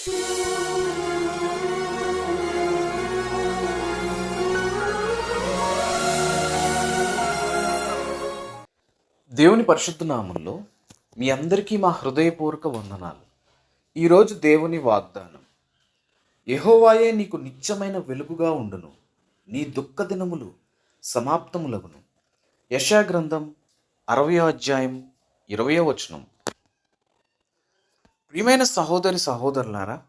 దేవుని పరిశుద్ధ నామంలో మీ అందరికీ మా హృదయపూర్వక వందనాలు. ఈరోజు దేవుని వాగ్దానం యహోవాయే నీకు నిత్యమైన వెలుగుగా ఉండును. నీ దుఃఖ దినములు సమాప్తములగును. యశా గ్రంథం అరవయో అధ్యాయం ఇరవయో వచనం. ప్రియమైన సహోదరి సహోదరులారా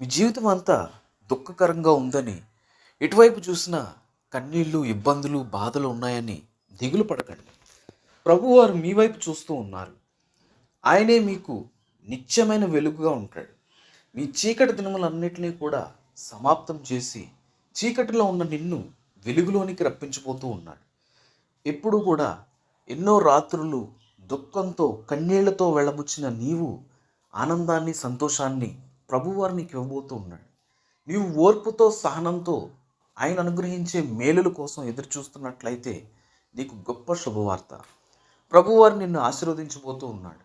మీ జీవితం అంతా దుఃఖకరంగా ఉందని ఎటువైపు చూసినా కన్నీళ్ళు ఇబ్బందులు బాధలు ఉన్నాయని దిగులు పడకండి. ప్రభువారు మీ వైపు చూస్తూ ఉన్నారు. ఆయనే మీకు నిత్యమైన వెలుగుగా ఉంటాడు. మీ చీకటి దినములన్నిటినీ కూడా సమాప్తం చేసి చీకటిలో ఉన్న నిన్ను వెలుగులోనికి రప్పించిపోతూ ఉన్నాడు. ఎప్పుడు కూడా ఎన్నో రాత్రులు దుఃఖంతో కన్నీళ్ళతో వెళ్ళబుచ్చిన నీవు ఆనందాన్ని సంతోషాన్ని ప్రభువారు నీకు ఇవ్వబోతూ ఉన్నాడు. నీవు ఓర్పుతో సహనంతో ఆయన అనుగ్రహించే మేలుల కోసం ఎదురు చూస్తున్నట్లయితే నీకు గొప్ప శుభవార్త. ప్రభువారు నిన్ను ఆశీర్వదించబోతూ ఉన్నాడు.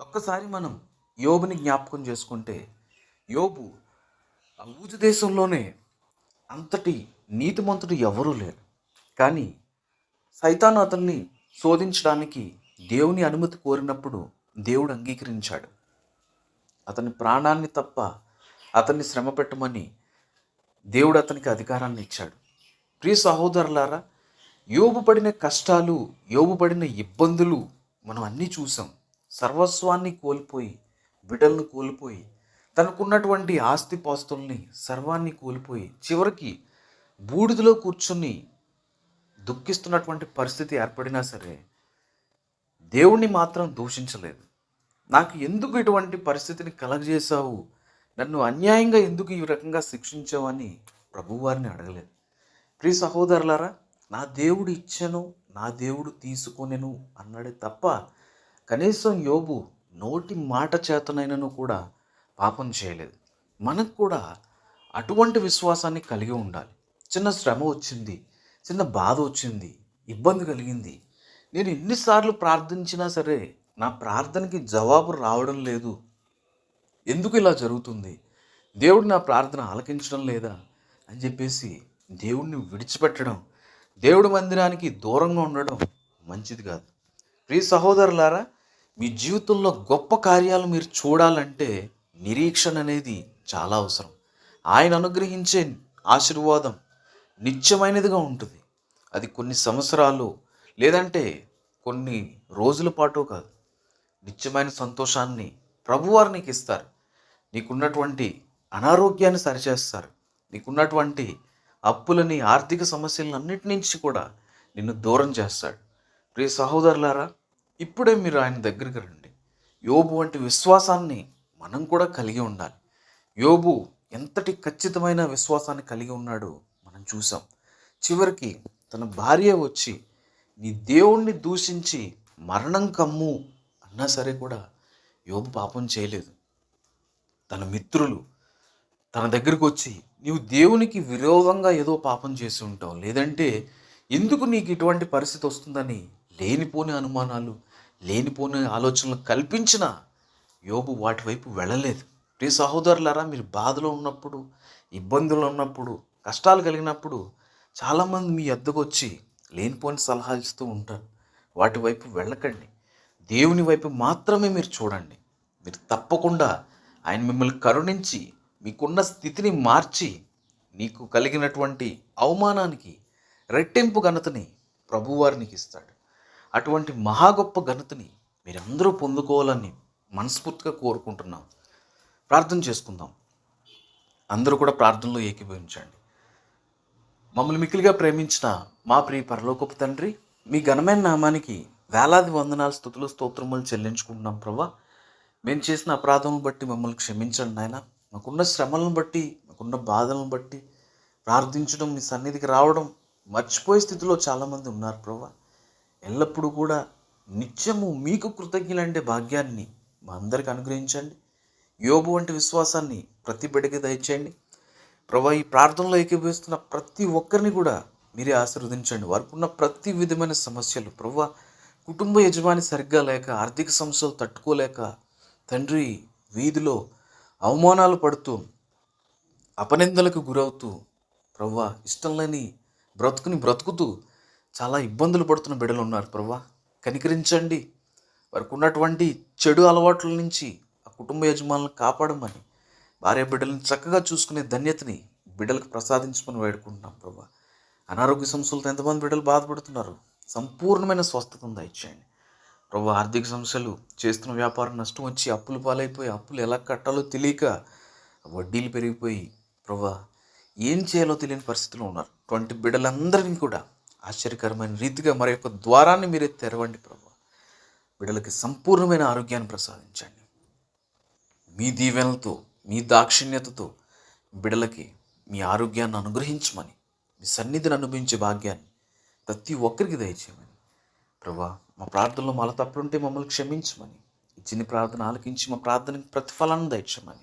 ఒక్కసారి మనం యోబుని జ్ఞాపకం చేసుకుంటే యోబు ఆ ఊజు దేశంలోనే అంతటి నీతిమంతుడు ఎవరూ లేరు. కానీ సైతాను అతన్ని శోధించడానికి దేవుని అనుమతి కోరినప్పుడు దేవుడు అంగీకరించాడు. అతని ప్రాణాన్ని తప్ప అతన్ని శ్రమ పెట్టమని దేవుడు అతనికి అధికారాన్ని ఇచ్చాడు. ప్రియ సహోదరులారా యోబు పడిన కష్టాలు యోబు పడిన ఇబ్బందులు మనం అన్నీ చూసాం. సర్వస్వాన్ని కోల్పోయి బిడ్డలను కోల్పోయి తనకున్నటువంటి ఆస్తిపాస్తుల్ని సర్వాన్ని కోల్పోయి చివరికి బూడిదలో కూర్చుని దుఃఖిస్తున్నటువంటి పరిస్థితి ఏర్పడినా సరే దేవుణ్ణి మాత్రం దూషించలేదు. నాకు ఎందుకు ఇటువంటి పరిస్థితిని కలగజేశావు? నన్ను అన్యాయంగా ఎందుకు ఈ రకంగా శిక్షించావని ప్రభువారిని అడగలేదు. ప్రియ సహోదరులారా నా దేవుడు ఇచ్చెను నా దేవుడు తీసుకొనెను అన్నాడే తప్ప కనీసం యోబు నోటి మాట చేతనైనను కూడా పాపం చేయలేదు. మనకు కూడా అటువంటి విశ్వాసాన్ని కలిగి ఉండాలి. చిన్న శ్రమ వచ్చింది చిన్న బాధ వచ్చింది ఇబ్బంది కలిగింది. నేను ఎన్నిసార్లు ప్రార్థించినా సరే నా ప్రార్థనకి జవాబు రావడం లేదు. ఎందుకు ఇలా జరుగుతుంది? దేవుడు నా ప్రార్థన ఆలకించడం లేదా? అని చెప్పేసి దేవుడిని విడిచిపెట్టడం దేవుడి మందిరానికి దూరంగా ఉండడం మంచిది కాదు. ప్రియ సహోదరులారా మీ జీవితంలో గొప్ప కార్యాలు మీరు చూడాలంటే నిరీక్షణ అనేది చాలా అవసరం. ఆయన అనుగ్రహించే ఆశీర్వాదం నిత్యమైనదిగా ఉంటుంది. అది కొన్ని సంవత్సరాలు లేదంటే కొన్ని రోజుల పాటు కాదు. నిత్యమైన సంతోషాన్ని ప్రభువారు నీకు ఇస్తారు నీకున్నటువంటి అనారోగ్యాన్ని సరిచేస్తారు. నీకున్నటువంటి అప్పులని ఆర్థిక సమస్యలన్నిటి నుంచి కూడా నిన్ను దూరం చేస్తాడు. ప్రియ సహోదరులారా ఇప్పుడే మీరు ఆయన దగ్గరికి రండి. యోబు వంటి విశ్వాసాన్ని మనం కూడా కలిగి ఉండాలి. యోబు ఎంతటి ఖచ్చితమైన విశ్వాసాన్ని కలిగి ఉన్నాడో మనం చూసాం చివరికి తన భార్య వచ్చి నీ దేవుణ్ణి దూషించి మరణం కమ్ము అన్నా సరే కూడా యోబు పాపం చేయలేదు. తన మిత్రులు తన దగ్గరకు వచ్చి నీవు దేవునికి విరోధంగా ఏదో పాపం చేసి ఉంటావు. లేదంటే ఎందుకు నీకు ఇటువంటి పరిస్థితి వస్తుందని లేనిపోని అనుమానాలు లేనిపోని ఆలోచనలు కల్పించిన యోబు వాటి వైపు వెళ్ళలేదు. ప్రియ సహోదరులారా మీరు బాధలో ఉన్నప్పుడు ఇబ్బందులు ఉన్నప్పుడు కష్టాలు కలిగినప్పుడు చాలామంది మీ ఎద్దకు వచ్చి లేనిపోని సలహాలు ఇస్తూ ఉంటారు. వాటి వైపు వెళ్ళకండి. దేవుని వైపు మాత్రమే మీరు చూడండి. మీరు తప్పకుండా ఆయన మిమ్మల్ని కరుణించి మీకున్న స్థితిని మార్చి నీకు కలిగినటువంటి అవమానానికి రెట్టింపు ఘనతని ప్రభువారినికి ఇస్తాడు. అటువంటి మహా గొప్ప ఘనతని మీరందరూ పొందుకోవాలని మనస్ఫూర్తిగా కోరుకుంటున్నాం. ప్రార్థన చేసుకుందాం. అందరూ కూడా ప్రార్థనలో ఏకీభవించండి. మమ్మల్ని మిక్కిలిగా ప్రేమించిన మా ప్రియ పరలోకపు తండ్రి మీ ఘనమైన నామానికి వేలాది వందనాలు స్థుతులు స్తోత్రములు చెల్లించుకుంటున్నాం ప్రభా. మేము చేసిన అపరాధం బట్టి మమ్మల్ని క్షమించండి నాయన. మాకున్న శ్రమలను బట్టి మాకున్న బాధలను బట్టి ప్రార్థించడం మీ సన్నిధికి రావడం మర్చిపోయే స్థితిలో చాలామంది ఉన్నారు ప్రభా. ఎల్లప్పుడూ కూడా నిత్యము మీకు కృతజ్ఞులంటే భాగ్యాన్ని మా అందరికి అనుగ్రహించండి. యోబు వంటి విశ్వాసాన్ని ప్రతి బిడ్డకి దయచేయండి. ప్రభా ఈ ప్రార్థనలో ఏకీభవిస్తున్న ప్రతి ఒక్కరిని కూడా మీరే ఆశీర్వదించండి. వారికి ఉన్న ప్రతి విధమైన సమస్యలు ప్రభా కుటుంబ యజమాని సరిగ్గా లేక ఆర్థిక సమస్యలు తట్టుకోలేక తండ్రి వీధిలో అవమానాలు పడుతూ అపనిందలకు గురవుతూ ప్రవ్వా ఇష్టం లేని బ్రతుకుని బ్రతుకుతూ చాలా ఇబ్బందులు పడుతున్న బిడ్డలు ఉన్నారు ప్రవ్వా. కనికరించండి. వారికి ఉన్నటువంటి చెడు అలవాట్ల నుంచి ఆ కుటుంబ యజమానులను కాపాడమని భార్య బిడ్డలను చక్కగా చూసుకునే ధన్యతని బిడ్డలకు ప్రసాదించమని వేడుకుంటున్నాం ప్రభా అనారోగ్య సమస్యలతో ఎంతమంది బిడ్డలు బాధపడుతున్నారు? సంపూర్ణమైన స్వస్థతను దయచేయండి. ప్రభు ఆర్థిక సమస్యలు చేస్తున్న వ్యాపారం నష్టం వచ్చి అప్పులు పాలైపోయి అప్పులు ఎలా కట్టాలో తెలియక వడ్డీలు పెరిగిపోయి ప్రభా ఏం చేయాలో తెలియని పరిస్థితిలో ఉన్నారు. అటువంటి బిడ్డలందరినీ కూడా ఆశ్చర్యకరమైన రీతిగా మరి యొక్క ద్వారాన్ని మీరే తెరవండి ప్రభు. బిడ్డలకి సంపూర్ణమైన ఆరోగ్యాన్ని ప్రసాదించండి. మీ దీవెనలతో మీ దాక్షిణ్యతతో బిడలకి మీ ఆరోగ్యాన్ని అనుగ్రహించమని మీ సన్నిధిని అనుభవించే భాగ్యాన్ని ప్రతి ఒక్కరికి దయచేయమని. ప్రభా మా ప్రార్థనలో మల తప్పులుంటే మమ్మల్ని క్షమించమని. ఇచ్చిన ప్రార్థన ఆలకించి మా ప్రార్థనకి ప్రతిఫలాన్ని దయచేయమని.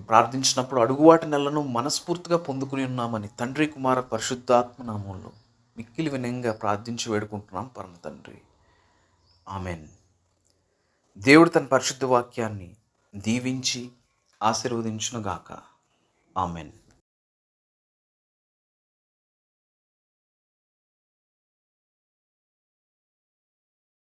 ప్రార్థించినప్పుడు అడుగువాటి నెలను మనస్ఫూర్తిగా పొందుకుని ఉన్నామని తండ్రి కుమార పరిశుద్ధాత్మ నామంలో మిక్కిలి వినయంగా ప్రార్థించి వేడుకుంటున్నాం పరమ తండ్రి. ఆమెన్. దేవుడు తన పరిశుద్ధ వాక్యాన్ని దీవించి ఆశీర్వదించునుగాక. ఆమెన్.